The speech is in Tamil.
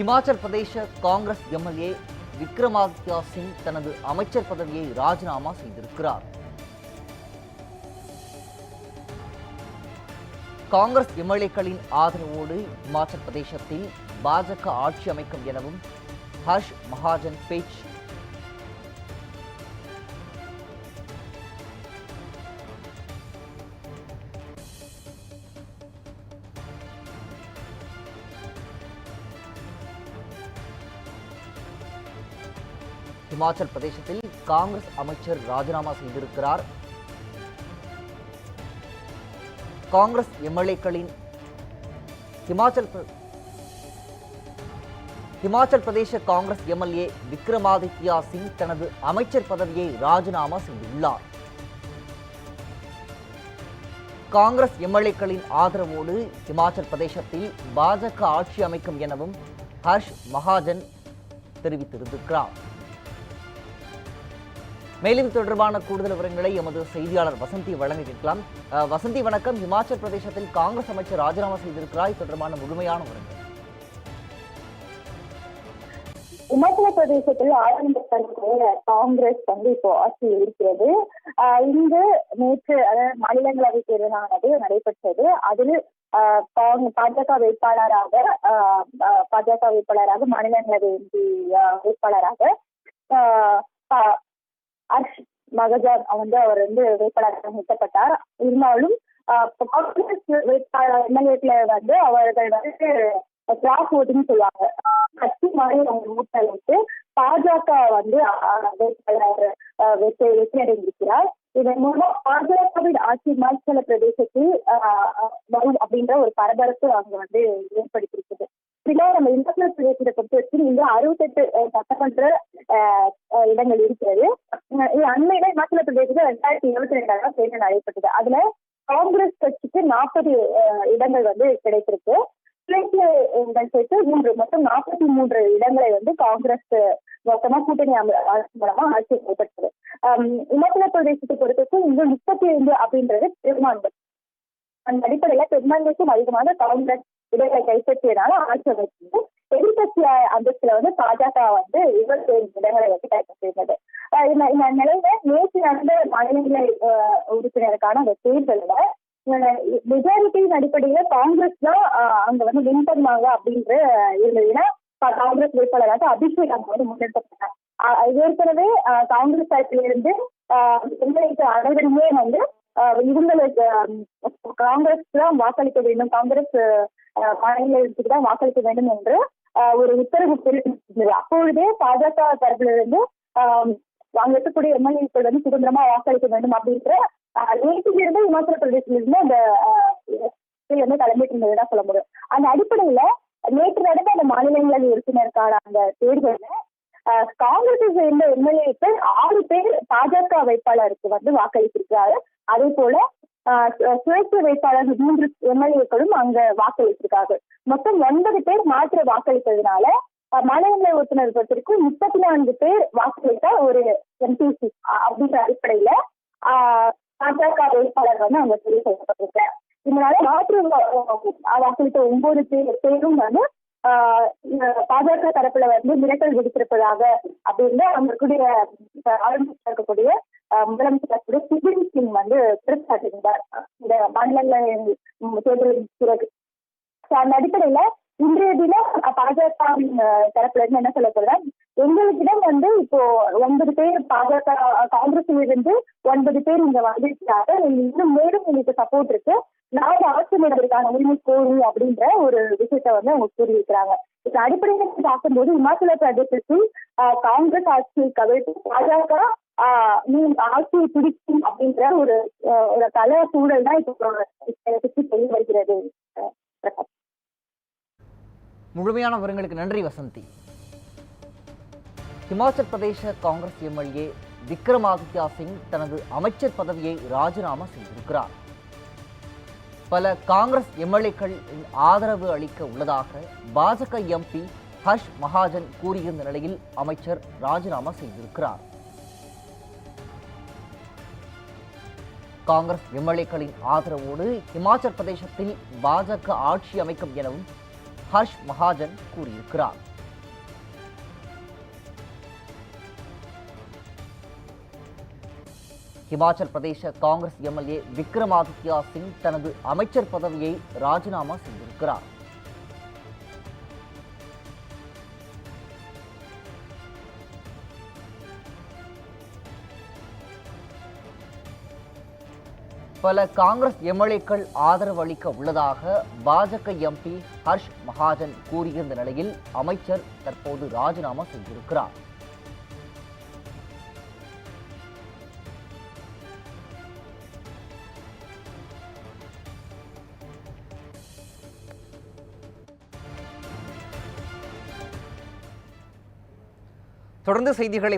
ஹிமாச்சல் பிரதேச காங்கிரஸ் எம்எல்ஏ விக்ரமாதித்யா சிங் தனது அமைச்சர் பதவியை ராஜினாமா செய்திருக்கிறார். காங்கிரஸ் எம்எல்ஏக்களின் ஆதரவோடு இமாச்சல் பிரதேசத்தில் பாஜக ஆட்சி அமைக்கும் எனவும் ஹர்ஷ் மகாஜன் பேச்சு இமாச்சல் பிரதேசத்தில் காங்கிரஸ் அமைச்சர் ராஜினாமா செய்திருக்கிறார். காங்கிரஸ் எம்எல்ஏக்களின் இமாச்சல் இமாச்சல் பிரதேச காங்கிரஸ் எம்எல்ஏ விக்ரமாதித்யா சிங் தனது அமைச்சர் பதவியை ராஜினாமா செய்துள்ளார். காங்கிரஸ் எம்எல்ஏக்களின் ஆதரவோடு இமாச்சல் பிரதேசத்தில் பாஜக ஆட்சி அமைக்கும் எனவும் ஹர்ஷ் மகாஜன் தெரிவித்திருக்கிறார். மேலும் தொடர்பான கூடுதல் விவரங்களை எமது செய்தியாளர் வசந்தி வழங்க கேட்கலாம். வசந்தி வணக்கம். இமாச்சல் பிரதேசத்தில் காங்கிரஸ் அமைச்சர் ராஜினாமா செய்திருக்கிறார். தொடர்பான முழுமையான விவரங்கள். இமாச்சல பிரதேசத்தில் ஆரம்பித்த காங்கிரஸ் வந்து இப்போ ஆட்சியில் இருக்கிறது. இங்கு நேற்று அதாவது மாநிலங்களவை தேர்தலானது நடைபெற்றது. அதில் பாஜக வேட்பாளராக பாஜக வேட்பாளராக மாநிலங்களவை எம்பி வேட்பாளராக அர்ஷ் பா- வந்து அவர் வந்து வேட்பாளராக நிறுத்தப்பட்டார். இருந்தாலும் காங்கிரஸ் வேட்பாளர் எம்எல்ஏக்களை வந்து அவர்கள் வந்து கிராஸ் ஓட்டிங் சொல்லுவாங்க. கட்சி மாதிரி அவங்க மூட்டளித்து பாஜக வந்து வேட்பாளர் வெற்றி வெற்றி அடைந்திருக்கிறார் இதன் மூலம் பாஜகவின் ஆட்சி இமாச்சல பிரதேசத்தில் வரும் அப்படின்ற ஒரு பரபரப்பு அங்க வந்து ஏற்படுத்தியிருக்குது. இதுல நம்ம இமாச்சல பிரதேசத்தை பொறுத்த வரைக்கும் இங்க அறுபத்தெட்டு சட்டமன்ற இடங்கள் இருக்கிறது. அண்மையில இமாச்சல பிரதேசத்துல ரெண்டாயிரத்தி இருபத்தி ரெண்டாயிரம் தேர்தல் நடைபெற்றது. அதுல காங்கிரஸ் கட்சிக்கு நாற்பது இடங்கள் வந்து கிடைத்திருக்கு. இடங்கள் சேர்த்து மூன்று மொத்தம் நாற்பத்தி மூன்று இடங்களை வந்து காங்கிரஸ் மொத்தமா கூட்டணி அம- ஆட்சி மூலமா ஆட்சி செய்யப்பட்டது இமாச்சல பிரதேசத்தை பொறுத்தவரைக்கும் இங்கு முப்பத்தி ஐந்து அப்படின்றது பெரும்பான்மை. அந்த அடிப்படையில பெரும்பான்மைக்கும் அதிகமான காங்கிரஸ் இடங்களை கைப்பற்றியதால ஆட்சி அமைச்சது எதிர்கட்சி அந்தஸ்துல வந்து பாஜக வந்து இருபத்தி ஐந்து இடங்களை வந்து கைப்பற்றியிருந்தது இந்த நிலையில நேற்று நடந்த மாநிலங்களை உறுப்பினருக்கான அந்த தேர்தலில் மெஜாரிட்டியின் அடிப்படையில காங்கிரஸ் தான் அங்க வந்து வின் பண்ணுவாங்க அப்படின்ற இருந்தது ஏன்னா காங்கிரஸ் வேட்பாளராக அபிஷேக் அங்க வந்து முன்னெடுக்கப்பட்டார் ஏற்கனவே காங்கிரஸ் தரப்பில இருந்து எங்களுக்கு அனைவருமே வந்து இவங்களுக்கு காங்கிரஸ் தான் வாக்களிக்க வேண்டும் காங்கிரஸ் மாநிலத்துக்கு தான் வாக்களிக்க வேண்டும் என்று ஒரு உத்தரவு அப்பொழுதே பாஜக தரப்பில் இருந்து அங்க இருக்கக்கூடிய எம்எல்ஏக்கள் வந்து சுதந்திரமா வாக்களிக்க வேண்டும் அப்படின்ற ஆஹ், நேற்றிலிருந்து இமாச்சல பிரதேசத்திலிருந்து அந்த வந்து கிளம்பிட்டு இருந்ததுதான் சொல்ல முடியும் அந்த அடிப்படையில நேற்று நடந்த அந்த மாநிலங்களவை உறுப்பினருக்கான அந்த தேர்தலில் காங்கிரஸை சேர்ந்த எம்எல்ஏக்கள் ஆறு பேர் பாஜக வேட்பாளருக்கு வந்து வாக்களித்திருக்கிறாரு அதே போல சுயேட்சை வேட்பாளர் மூன்று எம்எல்ஏக்களும் அங்க வாக்களித்திருக்காங்க மொத்தம் ஒன்பது பேர் மாற்ற வாக்களித்ததுனால ஆஹ், மாநிலங்களவை உறுப்பினர் பொறுத்திருக்கும் முப்பத்தி நான்கு பேர் வாக்களித்த ஒரு எம்பிசி அப்படின்ற அடிப்படையில பாஜக வேட்பாளர் வந்து அவங்க தெரிவு செய்யப்பட்டிருக்காரு இதனால மாற்று வாக்களித்த ஒன்பது பேர் பேரும் வந்து பாஜக தரப்புல வந்து மிரட்டல் விடுத்திருப்பதாக அப்படின்னு அங்க இருக்கக்கூடிய ஆளுநர் இருக்கக்கூடிய முதலமைச்சர் இருக்கக்கூடிய சிங் வந்து குற்றச்சாட்டிருந்தார் இந்த மாநிலங்களவை ம், தேர்தலின் பிறகு. அந்த அடிப்படையில இன்றைய தினம் பாஜக பாஜகவின் தரப்புல இருந்து என்ன சொல்லப்படுறா எங்களுக்கிடம் வந்து இப்போ ஒன்பது பேர் பாஜக காங்கிரஸ்ல காங்கிரஸில் இருந்து ஒன்பது பேர் இங்க வந்திருக்கிறாங்க இன்னும் மேலும் உங்களுக்கு சப்போர்ட் இருக்கு. நாடு ஆட்சி நடவடிக்கைக்கான உரிமை கோரும் அப்படின்ற ஒரு விஷயத்த வந்து அவங்க கூறியிருக்கிறாங்க. இந்த அடிப்படையில பார்க்கும்போது இமாச்சல பிரதேசத்தில் காங்கிரஸ் ஆட்சியை கவிழ்த்து பாஜக ஆட்சியை பிடிக்கும் அப்படின்ற ஒரு ஒரு கல சூழல் தான் இப்போ தெரிய வருகிறது. பிரகாஷ் முழுமையான விவரங்களுக்கு நன்றி வசந்தி. ஹிமாச்சல் பிரதேச காங்கிரஸ் எம்எல்ஏ விக்ரமாதித்யா சிங் தனது அமைச்சர் பதவியை ராஜினாமா செய்திருக்கிறார். பல காங்கிரஸ் எம்எல்ஏக்கள் ஆதரவு அளிக்க உள்ளதாக பாஜக எம்பி ஹர்ஷ் மகாஜன் கூறியிருந்த நிலையில் அமைச்சர் ராஜினாமா செய்திருக்கிறார். காங்கிரஸ் எம்எல்ஏக்களின் ஆதரவோடு இமாச்சல் பிரதேசத்தில் பாஜக ஆட்சி அமைக்கும் எனவும் ஹர்ஷ் மகாஜன் கூறியிருக்கிறார். ஹிமாச்சல் பிரதேச காங்கிரஸ் எம்எல்ஏ விக்ரமாதித்யா சிங் தனது அமைச்சர் பதவியை ராஜினாமா செய்திருக்கிறார். பல காங்கிரஸ் எம்எல்ஏக்கள் ஆதரவு அளிக்க உள்ளதாக பாஜக எம்பி ஹர்ஷ் மகாஜன் கூறியிருந்த நிலையில் அமைச்சர் தற்போது ராஜினாமா செய்திருக்கிறார். தொடர்ந்து செய்திகளை